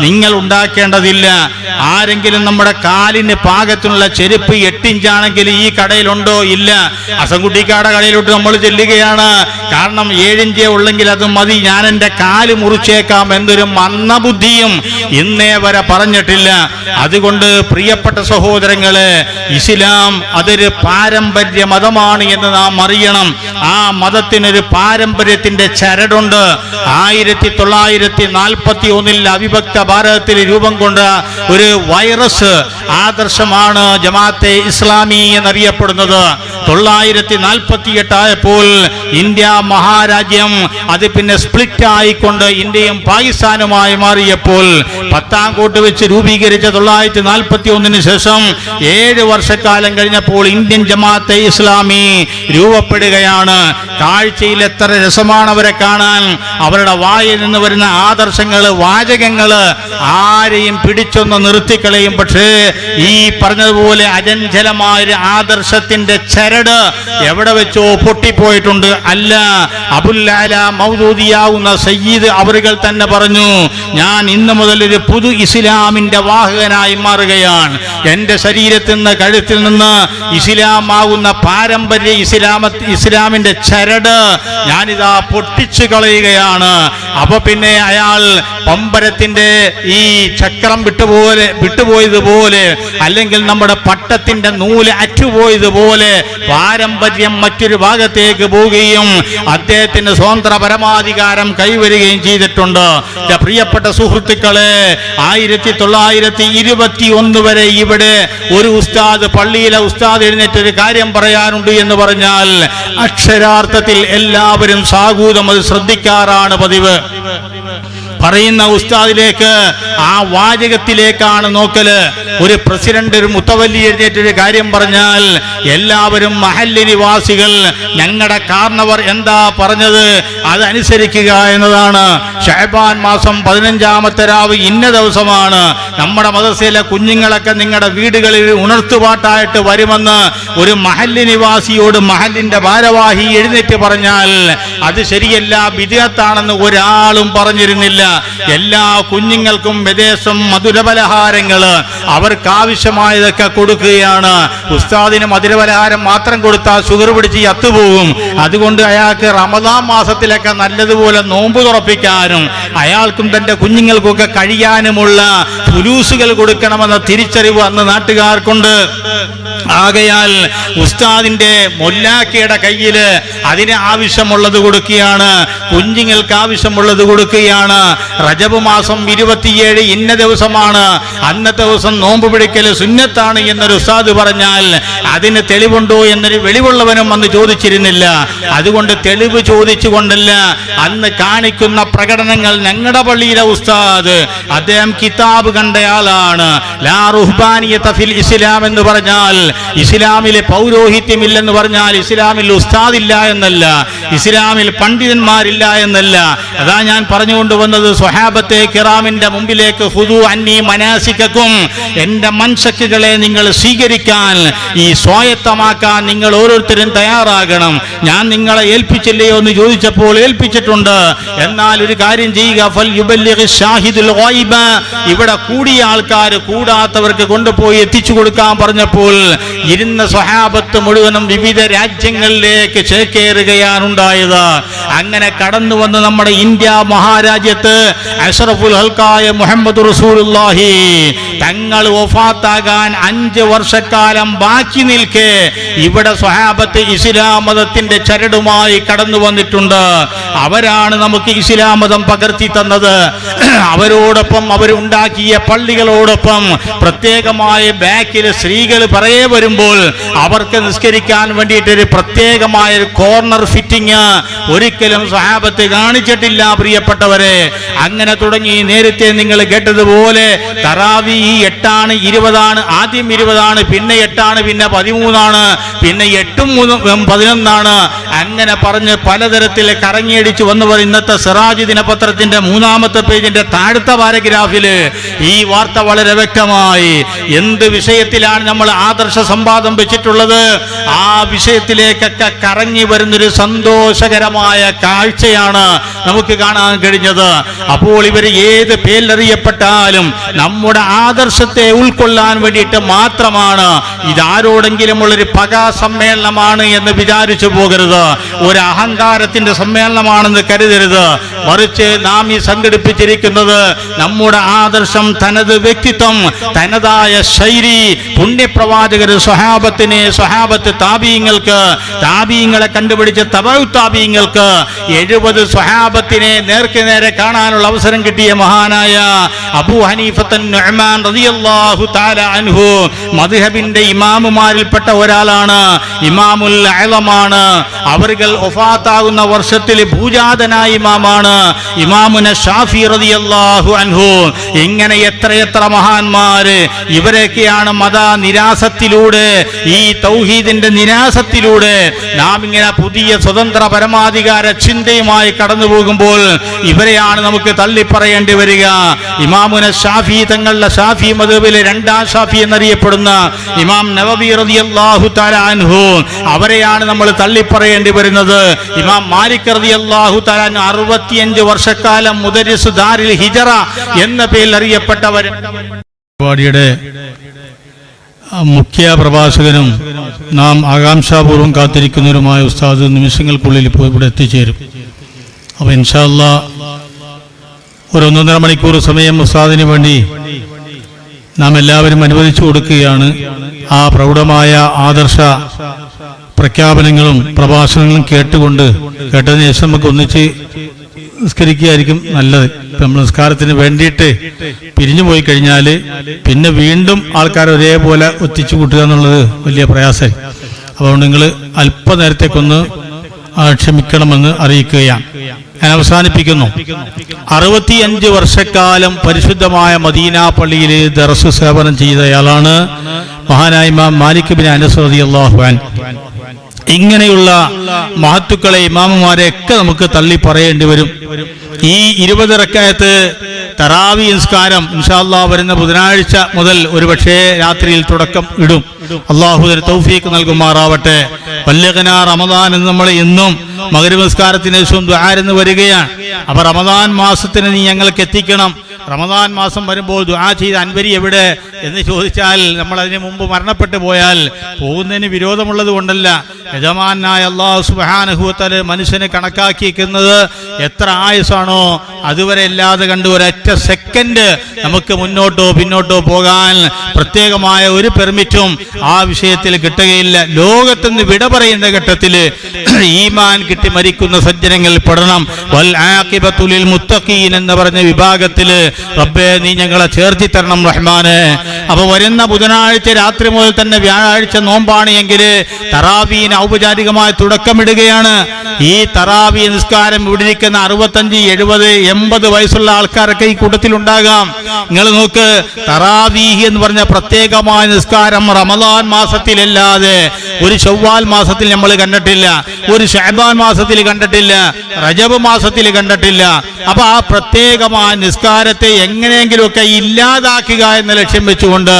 നിങ്ങൾ ഉണ്ടാക്കേണ്ടതില്ല. ആരെങ്കിലും നമ്മുടെ കാലിന് പാകത്തിനുള്ള ചെരുപ്പ് എട്ടിഞ്ചാണെങ്കിൽ ഈ കടയിലുണ്ടോ? ഇല്ല. അസംകുട്ടിക്കാടെ കടയിലോട്ട് നമ്മൾ ചെല്ലുകയാണ്. കാരണം ഏഴിഞ്ചേ ഉള്ളെങ്കിൽ അത് മതി. ഞാൻ എന്റെ കാൽ മുറിച്ചേക്കാം എന്നൊരു മന്ദബുദ്ധിയും ഇന്നേ വരെ പറഞ്ഞിട്ടില്ല. അതുകൊണ്ട് പ്രിയപ്പെട്ട സഹോദരങ്ങളെ ഇസ്ലാം അതൊരു പാരമ്പര്യ മതമാണ് എന്ന് നാം അറിയണം. ആ മതത്തിനൊരു പാരമ്പര്യത്തിന്റെ ചരടുണ്ട്. ആയിരത്തി തൊള്ളായിരത്തി നാൽപ്പത്തി ഒന്നിൽ അവിഭക്ത ഭാരതത്തിൽ രൂപം കൊണ്ട ഒരു വൈറസ് ആദർശമാണ് ജമാഅത്തെ ഇസ്ലാമി എന്നറിയപ്പെടുന്നത്. തൊള്ളായിരത്തി നാൽപ്പത്തി എട്ടായപ്പോൾ ഇന്ത്യ മഹാരാജ്യം അത് പിന്നെ സ്പ്ലിറ്റ് ആയിക്കൊണ്ട് ഇന്ത്യയും പാകിസ്ഥാനുമായി മാറിയപ്പോൾ പത്താം കോട്ട് വെച്ച് രൂപീകരിച്ച തൊള്ളായിരത്തി നാൽപ്പത്തി ഒന്നിന് ശേഷം ഏഴ് വർഷക്കാലം കഴിഞ്ഞപ്പോൾ ഇന്ത്യൻ ജമാഅത്തെ ഇസ്ലാമി രൂപപ്പെടുകയാണ്. കാഴ്ചയിൽ എത്ര രസമാണ് അവരെ കാണാൻ. അവരുടെ വായിൽ നിന്ന് വരുന്ന ആദർശങ്ങൾ വാചകങ്ങൾ ആരെയും പിടിച്ചൊന്ന് നിർത്തിക്കളയും. പക്ഷേ ഈ പറഞ്ഞതുപോലെ അജഞ്ചലമായ ആദർശത്തിന്റെ ചരട് എവിടെ വെച്ചോ പൊട്ടിപ്പോയിട്ടുണ്ട്. അല്ല അബുല്ലാല മൗദൂദിയാവുന്ന സയ്യിദ് അവരുകൾ തന്നെ പറഞ്ഞു ഞാൻ ഇന്ന് മുതൽ ഒരു പുതു ഇസ്ലാമിന്റെ വാഹകനായി മാറുകയാണ്. എന്റെ ശരീരത്തിൽ നിന്ന് കഴുത്തിൽ നിന്ന് ഇസ്ലാം ആകുന്ന പാരമ്പര്യ ഇസ്ലാമ ഇസ്ലാമിന്റെ ചരട് ഞാനിതാ പൊട്ടിച്ചു കളയുകയാണ്. അപ്പൊ പിന്നെ അയാൾ പമ്പരത്തിന്റെ ഈ ചക്രം വിട്ടുപോലെ വിട്ടുപോയതുപോലെ അല്ലെങ്കിൽ നമ്മുടെ പട്ടത്തിന്റെ നൂൽ അറ്റുപോയതുപോലെ പാരമ്പര്യം മറ്റൊരു ഭാഗത്തേക്ക് പോവുകയും അദ്ദേഹത്തിന് സ്വതന്ത്ര പരമാധികാരം കൈവരികയും ചെയ്തിട്ടുണ്ട്. പ്രിയപ്പെട്ട സുഹൃത്തുക്കളെ ആയിരത്തി തൊള്ളായിരത്തി ഇരുപത്തി ഒന്ന് വരെ ഇവിടെ ഒരു ഉസ്താദ് പള്ളിയിലെ ഉസ്താദ് എഴുന്നേറ്റ് ഒരു കാര്യം പറയാനുണ്ട് എന്ന് പറഞ്ഞാൽ അക്ഷരാർത്ഥത്തിൽ എല്ലാവരും സാഗൂതം അത് ശ്രദ്ധിക്കാറാണ് പതിവ്. പറയുന്ന ഉസ്താദിലേക്ക് ആ വാചകത്തിലേക്കാണ് നോക്കൽ. ഒരു പ്രസിഡന്റ് ഒരു മുത്തവല്ലി എഴുന്നേറ്റ് ഒരു കാര്യം പറഞ്ഞാൽ എല്ലാവരും മഹല്ലിനിവാസികൾ ഞങ്ങളുടെ കാർണവർ എന്താ പറഞ്ഞത് അതനുസരിക്കുക എന്നതാണ്. ഷഹബാൻ മാസം പതിനഞ്ചാമത്തെ രാവ് ഇന്ന ദിവസമാണ്. നമ്മുടെ മദർസയിലെ കുഞ്ഞുങ്ങളൊക്കെ നിങ്ങളുടെ വീടുകളിൽ ഉണർത്തുപാട്ടായിട്ട് വരുമെന്ന് ഒരു മഹല്ലിനിവാസിയോട് മഹല്ലിന്റെ ഭാരവാഹി എഴുന്നേറ്റ് പറഞ്ഞാൽ അത് ശരിയല്ല വിജയത്താണെന്ന് ഒരാളും പറഞ്ഞിരുന്നില്ല. എല്ലാ കുഞ്ഞുങ്ങൾക്കും വിദേശം മധുരപലഹാരങ്ങൾ അവർക്ക് ആവശ്യമായതൊക്കെ കൊടുക്കുകയാണ്. ഉസ്താദിന് മധുരപലഹാരം മാത്രം കൊടുത്താൽ ഷുഗർ പിടിച്ച് ചത്തുപോകും. അതുകൊണ്ട് അയാൾക്ക് റമദാൻ മാസത്തിലൊക്കെ നല്ലതുപോലെ നോമ്പ് തുറപ്പിക്കാനും അയാൾക്കും തന്റെ കുഞ്ഞുങ്ങൾക്കൊക്കെ കഴിയാനുമുള്ള ഫുലൂസുകൾ കൊടുക്കണമെന്ന തിരിച്ചറിവ് അന്ന് നാട്ടുകാർക്കുണ്ട്. ആകയാൽ ഉസ്താദിന്റെ മൊല്ലാക്കിയുടെ കയ്യിൽ അതിന് ആവശ്യമുള്ളത് കൊടുക്കുകയാണ് കുഞ്ഞുങ്ങൾക്ക് ആവശ്യമുള്ളത് കൊടുക്കുകയാണ്. റജബ് മാസം ഇരുപത്തിയേഴ് ഇന്ന ദിവസമാണ്. അന്നത്തെ ദിവസം നോമ്പ് പിടിക്കൽ സുന്നത്താണ് എന്നൊരു ഉസ്താദ് പറഞ്ഞാൽ അതിന് തെളിവുണ്ടോ എന്നൊരു വെളിവുള്ളവനും അന്ന് ചോദിച്ചിരുന്നില്ല. അതുകൊണ്ട് തെളിവ് ചോദിച്ചുകൊണ്ടല്ല അന്ന് കാണിക്കുന്ന പ്രകടനങ്ങൾ ഞങ്ങളുടെ പള്ളിയിലെ ഉസ്താദ് അദ്ദേഹം കിതാബ് കണ്ടയാളാണ്. ഇസ്ലാം എന്ന് പറഞ്ഞാൽ ഇസ്ലാമിലെ പൗരോഹിത്യമില്ലെന്ന് പറഞ്ഞാൽ ഇസ്ലാമിൽ ഉസ്താദ് ഇല്ല എന്നല്ല. ഇസ്ലാമിൽ പണ്ഡിതന്മാരില്ല എന്നല്ല. അതാ ഞാൻ പറഞ്ഞുകൊണ്ട് വന്നത് സ്വഹാബത്തെ കിറാമിന്റെ മുമ്പിലേക്ക് ഹുദു അന്നി മനാസിക്കും എന്റെ മൻസക്കുകളെ നിങ്ങൾ സ്വീകരിക്കാൻ ഈ സ്വായത്തമാക്കാൻ നിങ്ങൾ ഓരോരുത്തരും തയ്യാറാകണം. ഞാൻ നിങ്ങളെ ഏൽപ്പിച്ചില്ലയോ എന്ന് ചോദിച്ചപ്പോൾ ഏൽപ്പിച്ചിട്ടുണ്ട്. എന്നാൽ ഒരു കാര്യം ചെയ്യുക. ഫൽ ഷാഹിദുൽ. ഇവിടെ കൂടിയ ആൾക്കാർ കൂടാത്തവർക്ക് കൊണ്ടുപോയി എത്തിച്ചു കൊടുക്കാൻ പറഞ്ഞപ്പോൾ ഇരുന്ന സ്വഹാബത്ത് മുഴുവനും വിവിധ രാജ്യങ്ങളിലേക്ക് ചേക്കേറുകയാണ് ഉണ്ടായത്. അങ്ങനെ കടന്നു വന്ന് നമ്മുടെ ഇന്ത്യ മഹാരാജ്യത്ത് തങ്ങൾ വഫാത്താകാൻ അഞ്ച് വർഷക്കാലം ബാക്കി നിൽക്കെ ഇവിടെ സ്വഹാബത്ത് ഇസ്ലാം മതത്തിന്റെ ചരടുമായി കടന്നു വന്നിട്ടുണ്ട്. അവരാണ് നമുക്ക് ഇസ്ലാം മതം പകർത്തി തന്നത്. അവരോടൊപ്പം അവരുണ്ടാക്കിയ പള്ളികളോടൊപ്പം പ്രത്യേകമായ ബാക്കിൽ സ്ത്രീകൾ പറയേ വരുമ്പോൾ അവർക്ക് നിസ്കരിക്കാൻ വേണ്ടിയിട്ട് ഒരു പ്രത്യേകമായ കോർണർ ഫിറ്റിംഗ് ഒരിക്കലും സ്വഹാബത്ത് കാണിച്ചിട്ടില്ല പ്രിയപ്പെട്ടവരെ. അങ്ങനെ തുടങ്ങി നേരത്തെ നിങ്ങൾ കേട്ടതുപോലെ തറാവി ഈ എട്ടാണ് ഇരുപതാണ് ആദ്യം ഇരുപതാണ് പിന്നെ എട്ടാണ് പിന്നെ പതിമൂന്നാണ് പിന്നെ എട്ടും മൂന്നും പതിനൊന്നാണ്. അങ്ങനെ പറഞ്ഞ് പലതരത്തിൽ കറങ്ങിയടിച്ചു വന്നവർ ഇന്നത്തെ സിറാജ് ദിനപത്രത്തിന്റെ മൂന്നാമത്തെ പേജിന്റെ താഴത്തെ പാരഗ്രാഫിൽ ഈ വാർത്ത വളരെ വ്യക്തമായി. എന്ത് വിഷയത്തിലാണ് നമ്മൾ ആദർശ സംവാദം വെച്ചിട്ടുള്ളത്? ആ വിഷയത്തിലേക്കൊക്കെ കറങ്ങി വരുന്നൊരു സന്തോഷകരമായ കാഴ്ചയാണ് നമുക്ക് കാണാൻ കഴിഞ്ഞത്. അപ്പോൾ ഇവർ ഏത് പേരിലറിയപ്പെട്ടാലും നമ്മുടെ ആദർശത്തെ ഉൾക്കൊള്ളാൻ വേണ്ടിയിട്ട് മാത്രമാണ് ഇതാരോടെങ്കിലും ഉള്ളൊരു പക സമ്മേളനമാണ് എന്ന് വിചാരിച്ചു പോകരുത്. ഒരു അഹങ്കാരത്തിന്റെ സമ്മേളനമാണെന്ന് കരുതരുത്. മറിച്ച് നാം ഈ സംഘടിപ്പിച്ചിരിക്കുന്നത് നമ്മുടെ ആദർശം തനത് വ്യക്തിത്വം തനതായ ശൈലി പുണ്യപ്രവാചകർ സ്വഹാബത്തിനെ സ്വഹാബത്ത് താപീയങ്ങൾക്ക് താപീയങ്ങളെ കണ്ടുപിടിച്ച തബു താപീയങ്ങൾക്ക് എഴുപത് സ്വഹാബത്തിനെ നേർക്കു നേരെ കാണാനുള്ള അവസരം കിട്ടിയ മഹാനായ അബു ഹനീഫത്തൻ നുഅ്മാൻ റളിയല്ലാഹു തആല അൻഹു മദ്ഹബിന്റെ ഇമാമുമാരിൽപ്പെട്ട ഒരാളാണ്. ഇമാമുൽ അഅലമാണ് അവർകൾ ഒഫാത്താകുന്ന വർഷത്തിൽ ഭൂജാതനായ ഇമാമാണ്. ഇമാമുന ഷാഫി റളിയല്ലാഹു അൻഹു. ഇങ്ങനെ എത്രയെത്ര മഹാന്മാര്. ഇവരൊക്കെയാണ് മത നിരാസത്തിലൂടെ ഈ തൗഹീദിന്റെ നിരാസത്തിലൂടെ നാം ഇങ്ങനെ പുതിയ സ്വതന്ത്ര പരമാധികാര ചിന്തയുമായി കടന്നു പോകുമ്പോൾ ഇവരെയാണ് നമുക്ക് തള്ളിപ്പറയേണ്ടി വരിക. ഇമാമുന ഷാഫി തങ്ങളുടെ ഷാഫി മധുബിലെ രണ്ടാം ഷാഫി എന്നറിയപ്പെടുന്ന ഇമാം നവബി റതിയല്ലാഹു താലാൻഹു അവരെയാണ് നമ്മൾ തള്ളിപ്പറയേണ്ടി വരുന്നത്. ഇമാം മാലിക് റതിയല്ലാഹു തആല അൻഹു അറുപത്തിയഞ്ച് വർഷക്കാലം മുദരിസ് ദാരിൽ ഹിജറ എന്ന പേരിൽ അറിയപ്പെട്ടവർ. പരിപാടിയുടെ മുഖ്യ പ്രഭാഷകനും നാം ആകാംക്ഷാപൂർവം കാത്തിരിക്കുന്നവരുമായ ഉസ്താദ് നിമിഷങ്ങൾക്കുള്ളിൽ ഇപ്പോൾ ഇവിടെ എത്തിച്ചേരും. അപ്പോൾ ഇൻഷാല്ല ഒരു ഒന്നൊന്നര മണിക്കൂർ സമയം ഉസ്താദിന് വേണ്ടി നാം എല്ലാവരും അനുവദിച്ചു കൊടുക്കുകയാണ്. ആ പ്രൗഢമായ ആദർശ പ്രഖ്യാപനങ്ങളും പ്രഭാഷണങ്ങളും കേട്ടുകൊണ്ട് കേട്ടതിന് ശേഷം നമുക്ക് ഒന്നിച്ച് നിസ്കരിക്കുകയായിരിക്കും നല്ലത്. നമ്മൾ നിസ്കാരത്തിന് വേണ്ടിയിട്ട് പിരിഞ്ഞു പോയി കഴിഞ്ഞാൽ പിന്നെ വീണ്ടും ആൾക്കാർ ഒരേപോലെ ഒത്തിച്ചു കൂട്ടുക എന്നുള്ളത് വലിയ പ്രയാസമായി. അപ്പോൾ നിങ്ങൾ അല്പനേരത്തേക്കൊന്ന് ക്ഷമിക്കണമെന്ന് അറിയിക്കുകയാണ്. ഞാൻ അവസാനിപ്പിക്കുന്നു. അറുപത്തിയഞ്ച് വർഷക്കാലം പരിശുദ്ധമായ മദീന പള്ളിയിൽ ദർസ് സേവനം ചെയ്തയാളാണ് മഹാനായ ഇമാം മാലിക് ബിൻ അനസ് റളിയല്ലാഹു അൻഹു. ഇങ്ങനെയുള്ള മഹത്തുക്കളെ ഇമാമുമാരെ ഒക്കെ നമുക്ക് തള്ളി പറയേണ്ടി വരും. ഈ ഇരുപത് റക്കായത്ത് തറാവി നിസ്കാരം ഇൻഷാല്ലാ വരുന്ന ബുധനാഴ്ച മുതൽ ഒരുപക്ഷേ രാത്രിയിൽ തുടക്കം ഇടും. അള്ളാഹുദിന് തൗഫീക്ക് നൽകുമാറാവട്ടെ. വല്യകന റമദാൻ എന്ന് നമ്മൾ ഇന്നും മകരമസ്കാരത്തിന് ശേഷം ദ്വാരെന്ന് വരികയാണ്. അപ്പൊ റമദാൻ മാസത്തിന് നീ ഞങ്ങൾക്ക് എത്തിക്കണം. റമദാൻ മാസം വരുമ്പോൾ ദുആ ചെയ്ത അൻവരി എവിടെ എന്ന് ചോദിച്ചാൽ നമ്മൾ അതിന് മുമ്പ് മരണപ്പെട്ടു പോയാൽ പോകുന്നതിന് വിരോധമുള്ളത് കൊണ്ടല്ല. യജമാനായ അള്ളാഹു സുബാനുഭവത്തൽ മനുഷ്യനെ കണക്കാക്കിയിരിക്കുന്നത് എത്ര ആയുസാണോ അതുവരെ അല്ലാതെ കണ്ട് ഒരൊറ്റ സെക്കൻഡ് നമുക്ക് മുന്നോട്ടോ പിന്നോട്ടോ പോകാൻ പ്രത്യേകമായ ഒരു പെർമിറ്റും ആ വിഷയത്തിൽ കിട്ടുകയില്ല. ലോകത്തുനിന്ന് വിട പറയുന്ന ഘട്ടത്തിൽ ഈമാൻ കിട്ടി മരിക്കുന്ന സജ്ജനങ്ങൾ പെടണം. വൽ ആക്കിബത്തുലിൽ മുത്തഖീൻ എന്ന് പറഞ്ഞ വിഭാഗത്തിൽ റബ്ബേ നീ ഞങ്ങളെ ചേർത്തി തരണം റഹ്മാന്. അപ്പൊ വരുന്ന ബുധനാഴ്ച രാത്രി മുതൽ തന്നെ വ്യാഴാഴ്ച നോമ്പാണ് എങ്കിൽ തറാവീന് ഔപചാരികമായി തുടക്കമിടുകയാണ്. ഈ തറാവി നിസ്കാരം ഇവിടെ ഇരിക്കുന്ന അറുപത്തഞ്ച് എഴുപത് എൺപത് വയസ്സുള്ള ആൾക്കാരൊക്കെ ഈ കൂട്ടത്തിൽ ഉണ്ടാകാം. നിങ്ങൾ നോക്ക് തറാവീഹ് എന്ന് പറഞ്ഞ പ്രത്യേകമായ നിസ്കാരം റമദാൻ മാസത്തിലല്ലാതെ ഒരു ചൊവ്വാൽ മാസത്തിൽ നമ്മൾ കണ്ടിട്ടില്ല ഒരു ഷഹബാൻ മാസത്തിൽ കണ്ടിട്ടില്ല റജബ് മാസത്തിൽ കണ്ടിട്ടില്ല. അപ്പൊ ആ പ്രത്യേകമായ നിസ്കാരത്തെ എങ്ങനെയെങ്കിലുമൊക്കെ ഇല്ലാതാക്കുക എന്ന ലക്ഷ്യം വെച്ചുകൊണ്ട്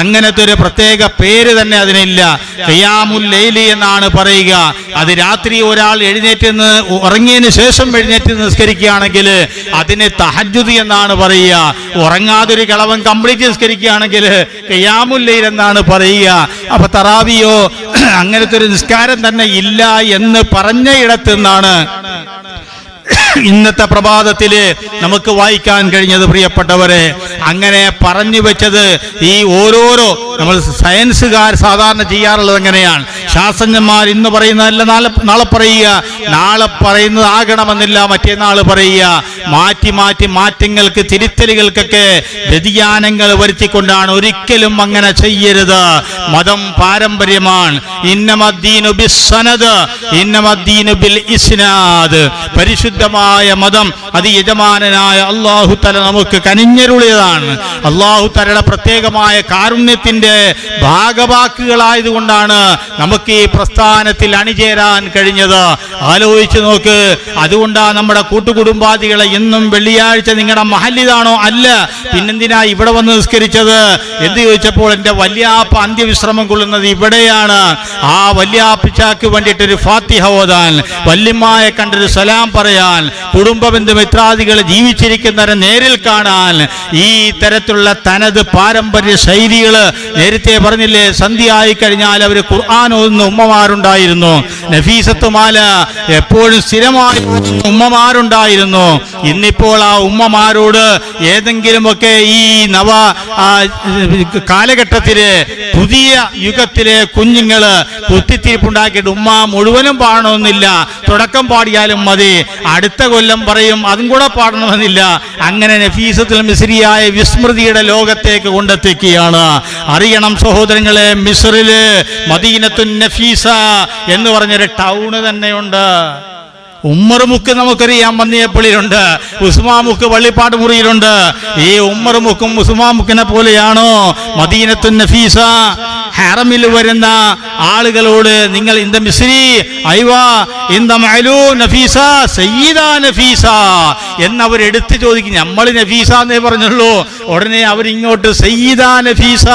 അങ്ങനത്തെ ഒരു പ്രത്യേക പേര് തന്നെ അതിനില്ല. ഖിയാമുൽ ലൈലി എന്നാണ് പറയുക. അത് രാത്രി ഒരാൾ എഴുന്നേറ്റ് നിന്ന് ഉറങ്ങിയതിന് ശേഷം എഴുന്നേറ്റ് നിസ്കരിക്കുകയാണെങ്കിൽ അതിനെ തഹജുദ് എന്നാണ് പറയുക. ഉറങ്ങാതൊരു കിളവൻ കംപ്ലീറ്റ് നിസ്കരിക്കുകയാണെങ്കിൽ ഖിയാമുൽ ലൈൽ എന്നാണ് പറയുക. അപ്പൊ തറാവിയോ അങ്ങനത്തെ ഒരു നിസ്കാരം തന്നെ ഇല്ല എന്ന് പറഞ്ഞ ഇടത്ത് നിന്നാണ് ഇന്നത്തെ പ്രഭാതത്തിൽ നമുക്ക് വായിക്കാൻ കഴിഞ്ഞത് പ്രിയപ്പെട്ടവരെ അങ്ങനെ പറഞ്ഞു വെച്ചത് ഈ ഓരോരോ നമ്മൾ സയൻസുകാർ സാധാരണ ചെയ്യാറുള്ളത് എങ്ങനെയാണ്? ശാസ്ത്രജ്ഞന്മാർ ഇന്ന് പറയുന്നതല്ല നാളെ നാളെ പറയുക. നാളെ പറയുന്നത് ആകണമെന്നില്ല മറ്റേനാൾ പറയുക. മാറ്റി മാറ്റി മാറ്റങ്ങൾക്ക് തിരുത്തലുകൾക്കൊക്കെ വ്യതിയാനങ്ങൾ വരുത്തിക്കൊണ്ടാണ് ഒരിക്കലും അങ്ങനെ ചെയ്യരുത്. മതം പാരമ്പര്യമാണ്. ബിൽ ഇസ്നാദ്. പരിശുദ്ധമായ മതം അത് യജമാനനായ അള്ളാഹു തല നമുക്ക് കനിഞ്ഞരുളിയതാണ്. അള്ളാഹു തലയുടെ പ്രത്യേകമായ കാരുണ്യത്തിന്റെ ഭാഗവാക്കുകളായതുകൊണ്ടാണ് നമുക്ക് ഈ പ്രസ്ഥാനത്തിൽ അണിചേരാൻ കഴിഞ്ഞത്. ആലോചിച്ചു നോക്ക്. അതുകൊണ്ടാണ് നമ്മുടെ കൂട്ടുകുടുംബാദികളെ എന്നും വെള്ളിയാഴ്ച നിങ്ങളുടെ മഹല്ലിതാണോ അല്ല. പിന്നെന്തിനാ ഇവിടെ വന്ന് നിസ്കരിച്ചത്? എന്ത് ചോദിച്ചപ്പോൾ എന്റെ വല്യാപ്പ അന്ത്യവിശ്രമം കൊള്ളുന്നത് ഇവിടെയാണ്. ആ വല്യാപ്പിച്ചാക്ക് വേണ്ടിയിട്ട് ഒരു ഫാത്തിഹ ഓതാൻ വല്യമായ കണ്ടൊരു സലാം പറയാൻ കുടുംബ ബന്ധു മിത്രാദികൾ ജീവിച്ചിരിക്കുന്നവരെ നേരിൽ കാണാൻ ഈ തരത്തിലുള്ള തനത് പാരമ്പര്യ ശൈലികൾ നേരത്തെ പറഞ്ഞില്ലേ സന്ധ്യ ആയി കഴിഞ്ഞാൽ അവർ ഖുർആൻ ഓതുന്ന പാടുന്ന ഉമ്മമാരുണ്ടായിരുന്നു. നഫീസത്തുമാല എപ്പോഴും സ്ഥിരമായി ഉമ്മമാരുണ്ടായിരുന്നു. ഇന്നിപ്പോൾ ആ ഉമ്മമാരോട് ഏതെങ്കിലുമൊക്കെ ഈ നവ കാലഘട്ടത്തിലെ പുതിയ യുഗത്തിലെ കുഞ്ഞുങ്ങൾ കുത്തിത്തിരിപ്പുണ്ടാക്കിയിട്ട് ഉമ്മ മുഴുവനും പാടണമെന്നില്ല. തുടക്കം പാടിയാലും മതി. അടുത്ത കൊല്ലം പറയും അതും കൂടെ പാടണമെന്നില്ല. അങ്ങനെ നഫീസത്തിൽ മിസ്രിയായ വിസ്മൃതിയുടെ ലോകത്തേക്ക് കൊണ്ടെത്തിക്കുകയാണ്. അറിയണം സഹോദരങ്ങളെ മിസറിൽ മദീനത്തുൻ നഫീസ എന്ന് പറഞ്ഞൊരു ടൗണ് തന്നെയുണ്ട്. ഉമ്മറുമുക്ക് നമുക്കറിയാം മന്നിയപ്പള്ളിയിലുണ്ട് ഉസ്മാമുക്ക് വള്ളിപ്പാട് മുറിയിലുണ്ട് ഈ ഉമ്മർ ഉമ്മറുമുക്കും ഉസ്മാമുക്കിനെ പോലെയാണോ മദീനത്തു നഫീസ ഹറമിൽ വരുന്ന ആളുകളോട് നിങ്ങൾ ഇന്ത മിസ്രി ഐവാ ഇന്ത മഅലൂ നഫീസ സയ്യിദ നഫീസ എന്നവർ എടുത്തു ചോദിക്കും നമ്മൾ നഫീസ എന്നേ പറഞ്ഞുള്ളൂ. ഉടനെ അവരിങ്ങോട്ട് സയ്യിദ നഫീസ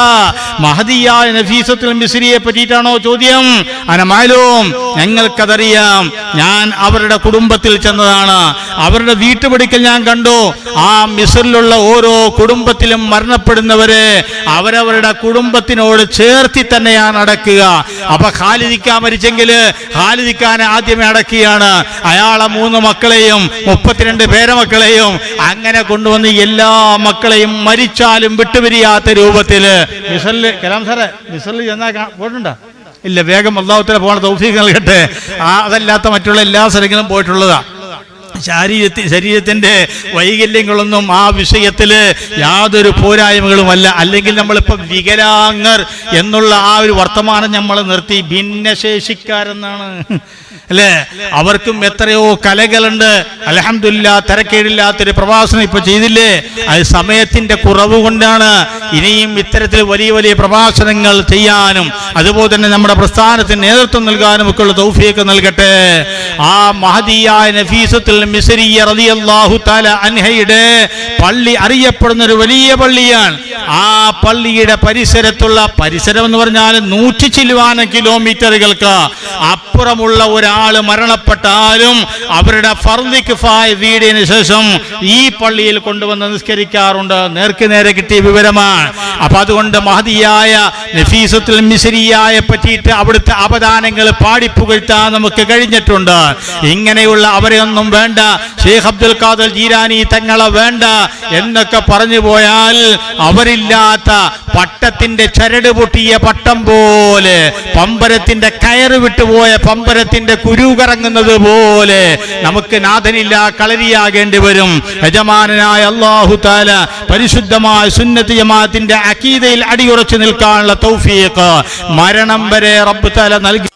മഹദിയായ നഫീസത്തിൽ മിസ്രിയെ പറ്റിയിട്ടാണോ ചോദ്യം? അനമാലും ഞങ്ങൾക്കതറിയാം ഞാൻ അവരുടെ കുടുംബത്തിൽ ചെന്നതാണ്. അവരുടെ വീട്ടുപടിക്കൽ ഞാൻ കണ്ടു. ആ മിസറിലുള്ള ഓരോ കുടുംബത്തിലും മരണപ്പെടുന്നവരെ അവരവരുടെ കുടുംബത്തിനോട് ചേർത്തി തന്നെയാണ് അടക്കുക. അപ്പൊ ഖാലിദിക്കാൻ മരിച്ചെങ്കിൽ ഖാലിദിക്കാൻ ആദ്യമേ അടക്കുകയാണ്. അയാളെ മൂന്ന് മക്കളെയും മുപ്പത്തിരണ്ട് പേരമക്കളെയും അങ്ങനെ കൊണ്ടുവന്ന് എല്ലാ മക്കളെയും മരിച്ചാലും വിട്ടുപിരിയാത്ത രൂപത്തിൽ. മിസലിൽ കലാം സാറേ മിസലിൽ ചെന്നാ പോയിട്ടുണ്ടോ? ഇല്ല വേഗം അള്ളാഹുത്തല പോകണ തൗഫീഖ് നൽകട്ടെ. ആ അതല്ലാത്ത മറ്റുള്ള എല്ലാ സ്ഥലങ്ങളും പോയിട്ടുള്ളതാ. ശാരീരത്തി ശരീരത്തിന്റെ വൈകല്യങ്ങളൊന്നും ആ വിഷയത്തിൽ യാതൊരു പോരായ്മകളുമല്ല. അല്ലെങ്കിൽ നമ്മളിപ്പോ വികലാംഗർ എന്നുള്ള ആ ഒരു വർത്തമാനം നമ്മൾ നിർത്തി ഭിന്നശേഷിക്കാരെന്നാണ്. അല്ലേ? അവർക്കും എത്രയോ കലകളുണ്ട്. അലഹമില്ല തിരക്കേടില്ലാത്തൊരു പ്രഭാഷണം ഇപ്പൊ ചെയ്തില്ലേ? അത് സമയത്തിന്റെ കുറവ് കൊണ്ടാണ് ഇനിയും ഇത്തരത്തിൽ വലിയ വലിയ പ്രഭാഷണങ്ങൾ ചെയ്യാനും അതുപോലെ തന്നെ നമ്മുടെ പ്രസ്ഥാനത്തിന് നേതൃത്വം നൽകാനും ഒക്കെ ഉള്ള തൗഫിയൊക്കെ നൽകട്ടെ. ആ മഹദിയായ നഫീസത്തിൽ മിസരിയ റളിയല്ലാഹു തആല അൻഹയുടെ പള്ളി അറിയപ്പെടുന്ന ഒരു വലിയ പള്ളിയാണ്. ആ പള്ളിയുടെ പരിസരത്തുള്ള പരിസരം എന്ന് പറഞ്ഞാൽ നൂറ്റി ചില്ലുവാന കിലോമീറ്ററുകൾക്ക് അപ്പുറമുള്ള ഒരാൾ മരണപ്പെട്ടാലും അവരുടെ ഫർദി കിഫായ വീടിന് ശേഷം ഈ പള്ളിയിൽ കൊണ്ടുവന്ന് നിസ്കരിക്കാറുണ്ട്. നേർക്ക് നേരെ കിട്ടിയ വിവരമാണ്. അപ്പൊ അതുകൊണ്ട് മഹതിയായ നഫീസത്തുൽ മിസ്രിയായ പറ്റിയിട്ട് അവിടുത്തെ അവദാനങ്ങൾ പാടിപ്പുകഴ്ത്താൻ നമുക്ക് കഴിഞ്ഞിട്ടുണ്ട്. ഇങ്ങനെയുള്ള അവരെ ഒന്നും വേണ്ട. ഷെയ്ഖ് അബ്ദുൽ ഖാദർ ജീരാനി തങ്ങളെ വേണ്ട എന്നൊക്കെ പറഞ്ഞു പോയാൽ അവരില്ലാത്ത പട്ടത്തിന്റെ ചരട് പൊട്ടിയ പട്ടം പോലെ പമ്പരത്തിന്റെ കയറ് വിട്ടുപോയ പമ്പരത്തിന്റെ കുരു കറങ്ങുന്നത് പോലെ നമുക്ക് നാഥനില്ല കളരിയാകേണ്ടി വരും. യജമാനായ അള്ളാഹു താല പരിശുദ്ധമായ സുന്നത്ത് ജമാഅത്തിന്റെ അക്കീതയിൽ അടിയുറച്ചു നിൽക്കാനുള്ള തൗഫീഖ് മരണം വരെ റബ്ബ് താല നൽകി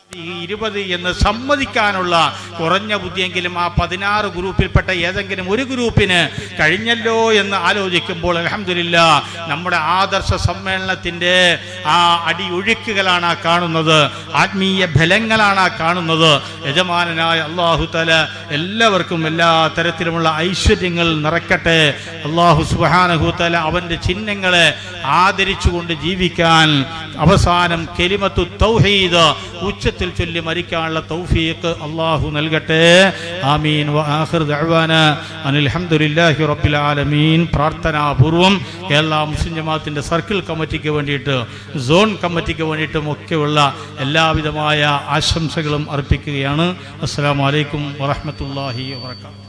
ഇരുപത് എന്ന് സമ്മതിക്കാനുള്ള കുറഞ്ഞ ബുദ്ധിയെങ്കിലും ആ പതിനാറ് ഗ്രൂപ്പിൽപ്പെട്ട ഏതെങ്കിലും ഒരു ഗ്രൂപ്പിന് കഴിഞ്ഞല്ലോ എന്ന് ആലോചിക്കുമ്പോൾ അലഹമില്ല നമ്മുടെ ആദർശ സമ്മേളനത്തിന്റെ ആ അടിയൊഴുക്കുകളാണ് ആ കാണുന്നത് ആത്മീയ ഫലങ്ങളാണ് ആ കാണുന്നത്. യജമാനായ അള്ളാഹു തല എല്ലാവർക്കും എല്ലാ തരത്തിലുമുള്ള ഐശ്വര്യങ്ങൾ നിറക്കട്ടെ. അള്ളാഹു സുബാനഹു തല അവന്റെ ചിഹ്നങ്ങളെ ആദരിച്ചുകൊണ്ട് ജീവിക്കാൻ അവസാനം കെലിമത്തു തൗഹീദ് ഉച്ചത്തിൽ ചൊല്ലി മരിക്കാനുള്ള തൗഫീഖ് അള്ളാഹു നൽകട്ടെ. ആമീൻ. വ ആഖിർ ദഅ്വാന അനിൽ റബ്ബിൽ ആലമീൻ. പ്രാർത്ഥനാപൂർവം എല്ലാ മുസ്ലിം ജമാഅത്തിന്റെ സർക്കിൾ കമ്മിറ്റിക്ക് വേണ്ടിയിട്ട് സോൺ കമ്മിറ്റിക്ക് വേണ്ടിയിട്ടും ഒക്കെയുള്ള എല്ലാവിധമായ ആശംസകളും അർപ്പിക്കുകയാണ്. അസ്സാം വലൈക്കും വറഹ്മത്തുള്ളാഹി വബറകാതുഹു.